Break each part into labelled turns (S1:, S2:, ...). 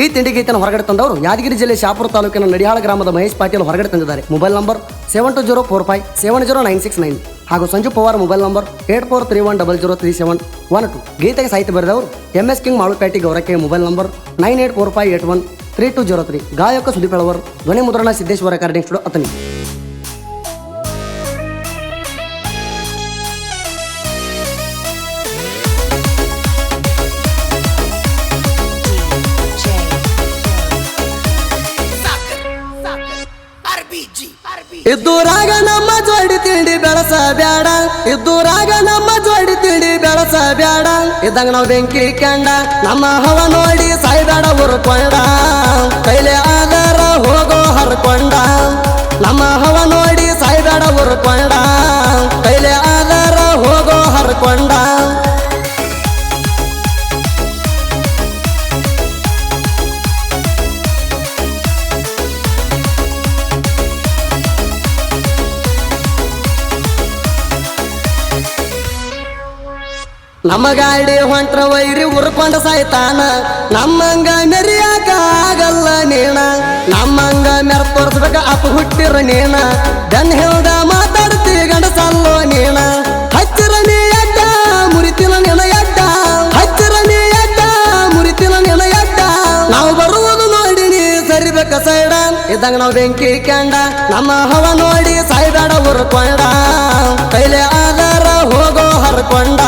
S1: ಈ ತಿಂಡಿ ಗೀತನ ಹೊರಗಡೆ ತಂದವರು ಯಾದಗಿರಿ ಜಿಲ್ಲೆ ಶಾಪುರ ತಾಲೂಕಿನ ನಡಿಹಾಳ ಗ್ರಾಮದ ಮಹೇಶ್ ಪಾಟೀಲ್ ಹೊರಗಡೆ ತಂದಿದ್ದಾರೆ. Mobile number seven two zero four five seven zero nine six nine ಹಾಗೂ Sanju Pawar mobile number eight four three one double zero three seven one two ಗೀತೆಗೆ ಸಾಹಿತ್ಯ ಬರೆದವರು M S king ಮಾಳುಪೇಟೆ ಗೌರಕ್ಕೆ mobile number nine eight four five eight one three two zero three ಗಾಯಕ ಸುದೀಪ್ ಅಳವರ್ ಧ್ವನಿ ಮುದ್ರಣ Siddeshwara recording studio Athani. ಇದ್ದೂರಾಗ ನಮ್ಮ ಜೋಡಿ ತಿಂಡಿ ಬೆಳಸ ಬ್ಯಾಡ ಇದ್ದೂರಾಗ ನಮ್ಮ ಜೋಡಿ ತಿಂಡಿ ಬೆಳಸ ಬ್ಯಾಡ ಇದ್ದಂಗ ನಾವು ಬೆಂಕಿ ಕಂಡ, ನಮ್ಮ ಹವ ನೋಡಿ ಸಾಯ್ಬೇಡ ಉರ್ಕೊಂಡ ಕೈಲೆ ಆಧಾರ ಹೋಗೋ ಹರ್ಕೊಂಡ, ನಮ್ಮ ಹವ ನೋಡಿ ಸಾಯ್ಬೇಡ ಉರ್ಕೊಂಡ ಕೈಲೆ ಆಧಾರ ಹೋಗೋ ಹರ್ಕೊಂಡ. ನಮ್ಮ ಗಾಡಿ ಹೊಂಟ್ರ ವೈರಿ ಉರ್ಕೊಂಡ ಸಾಯ್ತಾನ ನಮ್ಮಂಗ ಮೆರಿಯಾಕ ಆಗಲ್ಲ ನೀಣ. ನಮ್ಮಂಗ ಮೆರ ತೋರ್ಸ್ಬೇಕ ಅಪ್ಪ ಹುಟ್ಟಿರ ನೀಣ. ಬೆನ್ ಹೇಳ್ದ ಮಾತಾಡ್ತಿ ಗಂಡಸಲ್ಲೋ ನೀಣ. ಹಚ್ಚಿರ ನೀ ಅಡ್ಡ ಮುರಿತಿನ ನಿನ ಎಡ್ಡ ಹಚ್ಚಿರ ನೀ ಅಡ್ಡ ಮುರಿತಿನ ನಿನ ಎಡ್ಡ ನಾವು ಬರುವುದು ನೋಡಿ ನೀ ಸರಿಬೇಕ ಸೈಡ. ಇದ್ದಂಗ ನಾವು ಬೆಂಕಿ ಕಂಡ. ನಮ್ಮ ಹವ ನೋಡಿ ಸಾಯ್ಬೇಡ ಉರ್ಕೊಂಡ ಕೈಲೆ ಆಧಾರ ಹೋಗೋ ಹರ್ಕೊಂಡ.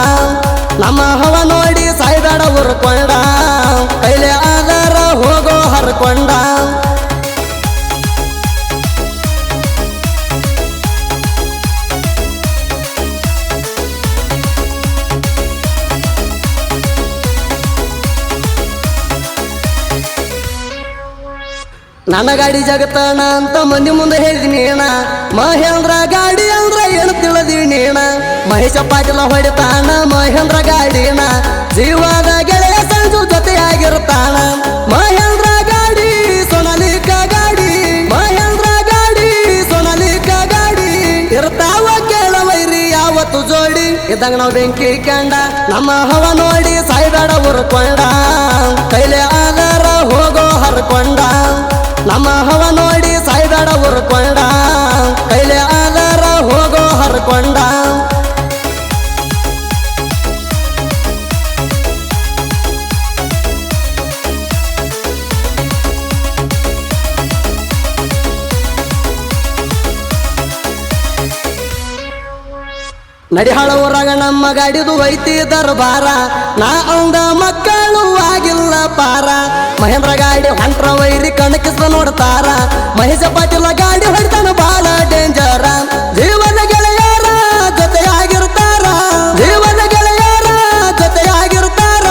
S1: ನಮ್ಮ ಹವ ನೋಡಿ ಸಾಯ್ದಾಡ ಉರ್ಕೊಂಡ ಕೈಲೆ ಆಧಾರ ಹೋಗೋ ಹರ್ಕೊಂಡ. ನನ್ನ ಗಾಡಿ ಜಗತ್ತಣ ಅಂತ ಮಂದಿ ಮುಂದೆ ಹೇಳಿದೀನಿ ಏನ ಮಹೇಶ ಪಾಟೀಲ ಹೊಡಿತಾನ, ಮಹೇಂದ್ರ ಗಾಡಿನ ಜೀವದ ಗೆಳೆಯ ಸಂಜು ಜೊತೆಯಾಗಿರ್ತಾನ ಮಹೇಂದ್ರ ಗಾಡಿ, ಸೊನಲಿಕ ಗಾಡಿ, ಮಹೇಂದ್ರ ಗಾಡಿ, ಸೊನಲಿಕ ಗಾಡಿ. ಇರ್ತಾವ ಕೇಳವೈರಿ ಯಾವತ್ತು ಜೋಡಿ? ಇದ್ದಂಗ ನಾವು ಬೆಂಕಿ ಕಂಡ, ನಮ್ಮ ಹವ ನೋಡಿ ಸಾಯ್ಬೇಡ ಉರ್ಕೊಂಡ ಕೈಲೆ ಆಧಾರ ನಡಿಹಾಳ ಊರಾಗ ನಮ್ಮ ಗಾಡಿದು ಐತಿ ದರ್ಬಾರ. ನಾ ಅಂದ ಮಕ್ಕಳು ಆಗಿಲ್ಲ ಪಾರ. ಮಹೇಂದ್ರ ಗಾಡಿ ಹೊಂಟ್ರ ವೈರಿ ಕಣಕಿಸ ನೋಡ್ತಾರ. ಮಹೇಶ ಪಾಟೀಲ ಗಾಡಿ ಹೊಡಿತಾನ ಬಾಳ ಡೇಂಜರ ಜೀವನ ಗೆಳೆಯರ ಜೊತೆಯಾಗಿರ್ತಾರ. ಜೀವನ ಗೆಳೆಯರ ಜೊತೆಯಾಗಿರ್ತಾರ.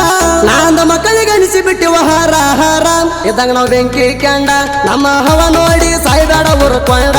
S1: ನಾಂದ ಮಕ್ಕಳಿಗೆ ಅನಿಸಿ ಬಿಟ್ಟಿವ ಹಾರ ಹಾರ. ಇದ್ದಂಗ ನಾವು ಬೆಂಕಿ ಕಂಡ. ನಮ್ಮ ಹವ ನೋಡಿ ಸಾಯ್ಬೇಡ ಉರ್ಕೊಂಡ